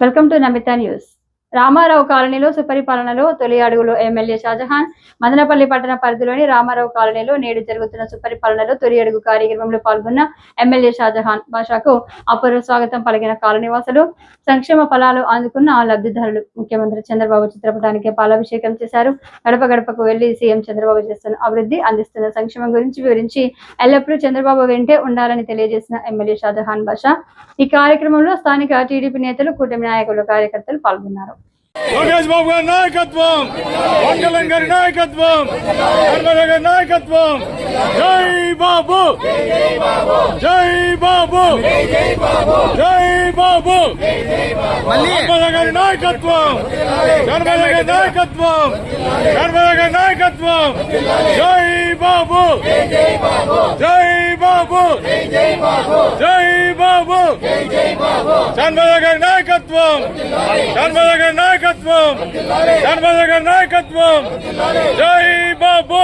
Welcome to Namitha news Ramarao కాలనీలో సుపరిపాలనలో తొలి అడుగులో ఎమ్మెల్యే షాజహాన్ మదనపల్లి పట్టణ పరిధిలోని రామారావు కాలనీలో నేడు జరుగుతున్న సుపరిపాలనలో తొలి అడుగు కార్యక్రమంలో పాల్గొన్న ఎమ్మెల్యే షాజహాన్ భాషకు అపూర్వ స్వాగతం పలికిన కాలనీవాసులు సంక్షేమ ఫలాలు అందుకున్న ఆ లబ్ధిదారులు. ముఖ్యమంత్రి చంద్రబాబు చిత్రపటానికి పాలాభిషేకం చేశారు. గడప గడపకు వెళ్ళి సీఎం చంద్రబాబు చేస్తున్న అభివృద్ధి అందిస్తున్న సంక్షేమం గురించి వివరించి ఎల్లప్పుడూ చంద్రబాబు వెంటే ఉండాలని తెలియజేసిన ఎమ్మెల్యే షాజహాన్ భాష ఈ కార్యక్రమంలో స్థానిక టీడీపీ నేతలు కూటమి నాయకులు కార్యకర్తలు పాల్గొన్నారు. లోకేష్ బాబు గారి నాయకత్వం కళ్యాణ్ గారి నాయకత్వం నర్మదా గారి నాయకత్వం. జై బాబు! జై బాబు! జై బాబు! నర్మదా గారి నాయకత్వం నర్మదా గారి నాయకత్వం నర్మదా గారి నాయకత్వం. జై బాబు! జై బాబు! జై బాబు! నర్మదా గారి నాయకత్వం! నర్మదా గారి నాయకత్వం! నర్మదా గారి నాయకత్వం! జై బాబు!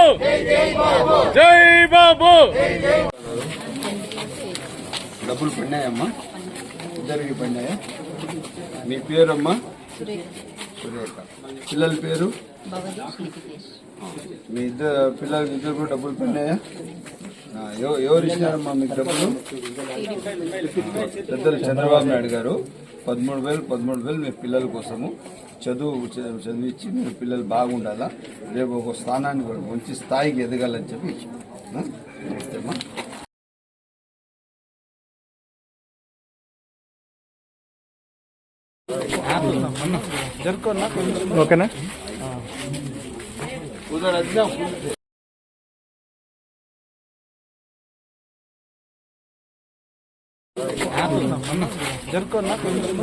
జై బాబు! డబ్బులు పడినాయమ్మా? ఇద్దరికి పడినాయా? మీ పేరమ్మా? సురేఖ. పిల్లల పేరు? మీ ఇద్దరు పిల్లలకి ఇద్దరు కూడా డబ్బులు పడినాయా? ఎవరు ఇచ్చినారమ్మా మీకు డబ్బులు పెద్దలు చంద్రబాబు నాయుడు గారు పదమూడు వేలు పదమూడు వేలు మీ పిల్లల కోసము చదువు చదివించి మీ పిల్లలు బాగుండాలా? రేపు ఒక స్థానానికి కూడా మంచి స్థాయికి ఎదగాలని చెప్పి అమ్మా. ఓకేనా?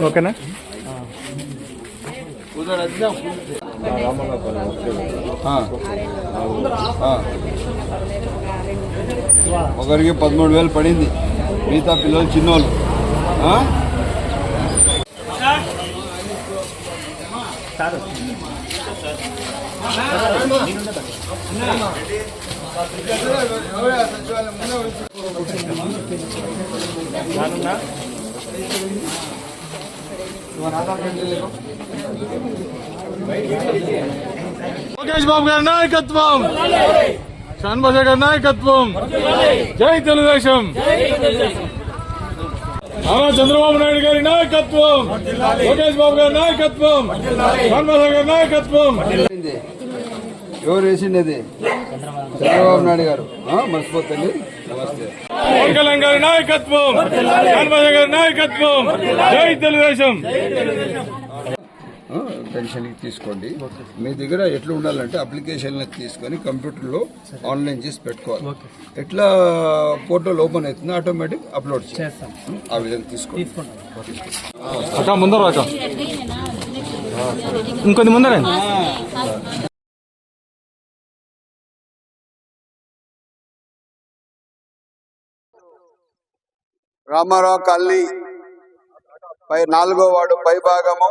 ఓకేనా. ఒకరికి పదమూడు వేలు పడింది మిగతా పిల్లలు చిన్నోళ్ళు? లోకేష్ బాబు గారి నాయకత్వం. షాన్బాషా గారి నాయకత్వం. జై తెలుగుదేశం. నారా చంద్రబాబు నాయుడు గారి నాయకత్వం. లోకేష్ బాబు గారి నాయకత్వం. షాన్బాషా గారి నాయకత్వం. ఎవరు వేసిండేది? చంద్రబాబు నాయుడు గారు. మర్చిపోతుంది నమస్తే. గారి నాయకత్వం గారి నాయకత్వం. జై తెలుగుదేశం. ఆ, పెన్షన్కి తీసుకోండి. మీ దగ్గర ఎట్లా ఉండాలంటే అప్లికేషన్లు తీసుకొని కంప్యూటర్లో ఆన్లైన్ చేసి పెట్టుకోవాలి. ఎట్లా పోర్టల్ ఓపెన్ అవుతుంది ఆటోమేటిక్ అప్లోడ్ చేస్తాం. ఆ విధంగా తీసుకోండి. ముందర ఇంకొంది ముందర రామారావు కాలనీ పై నాలుగో వాడు పై భాగము.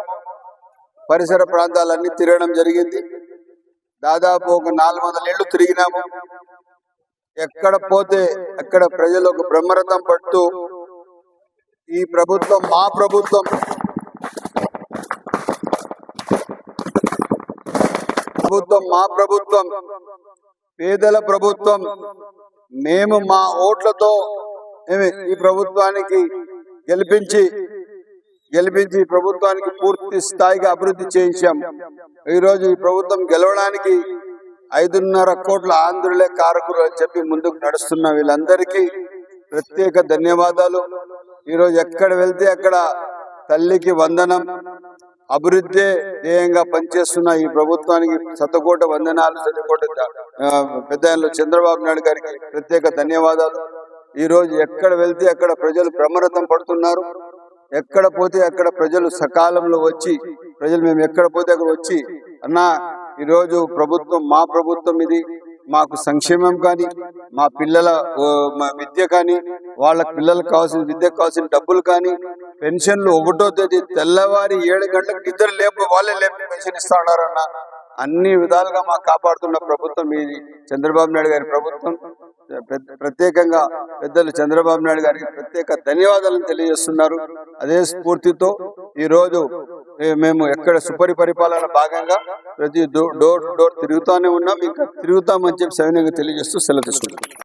పరిసర ప్రాంతాలన్నీ తిరగడం జరిగింది. దాదాపు ఒక నాలుగు వందల ఏళ్ళు తిరిగినాము. ఎక్కడ పోతే అక్కడ ప్రజలకు బ్రహ్మరథం పడుతూ ఈ ప్రభుత్వం మా ప్రభుత్వం ప్రభుత్వం మా ప్రభుత్వం పేదల ప్రభుత్వం మేము మా ఓట్లతో ఈ ప్రభుత్వానికి గెలిపించి గెలిపించి ప్రభుత్వానికి పూర్తి స్థాయిగా అభివృద్ధి చేయించాం. ఈ రోజు ఈ ప్రభుత్వం గెలవడానికి ఐదున్నర కోట్ల ఆంధ్రులే కారకులు అని చెప్పి ముందుకు నడుస్తున్న వీళ్ళందరికీ ప్రత్యేక ధన్యవాదాలు. ఈ రోజు ఎక్కడ వెళ్తే అక్కడ తల్లికి వందనం అభివృద్ధి ధ్యేయంగా పనిచేస్తున్న ఈ ప్రభుత్వానికి శతకోట వందనాలు శతకోట పెద్ద చంద్రబాబు నాయుడు గారికి ప్రత్యేక ధన్యవాదాలు. ఈ రోజు ఎక్కడ వెళ్తే అక్కడ ప్రజలు ప్రమరతం పడుతున్నారు. ఎక్కడ పోతే అక్కడ ప్రజలు సకాలంలో వచ్చి ప్రజలు మేము ఎక్కడ పోతే అక్కడ వచ్చి అన్నా ఈరోజు ప్రభుత్వం మా ప్రభుత్వం ఇది మాకు సంక్షేమం కానీ మా పిల్లల మా విద్య కానీ వాళ్ళ పిల్లలకు కావాల్సిన విద్యకు కావాల్సిన డబ్బులు కానీ పెన్షన్లు ఒకటో తేదీ తెల్లవారి ఏడు గంటలకు నిద్ర లేపు వాళ్ళే లేపు పెన్షన్ ఇస్తా ఉన్నారన్న. అన్ని విధాలుగా మాకు కాపాడుతున్న ప్రభుత్వం ఇది. చంద్రబాబు నాయుడు గారి ప్రభుత్వం. ప్రత్యేకంగా పెద్దలు చంద్రబాబు నాయుడు గారికి ప్రత్యేక ధన్యవాదాలను తెలియజేస్తున్నారు. అదే స్ఫూర్తితో ఈ రోజు మేము ఎక్కడ సుపరి పరిపాలన భాగంగా ప్రతి డోర్ టు డోర్ తిరుగుతానే ఉన్నాం. ఇంకా తిరుగుతామని చెప్పి సవినయంగా తెలియజేస్తూ సెలవు తీసుకుంటాం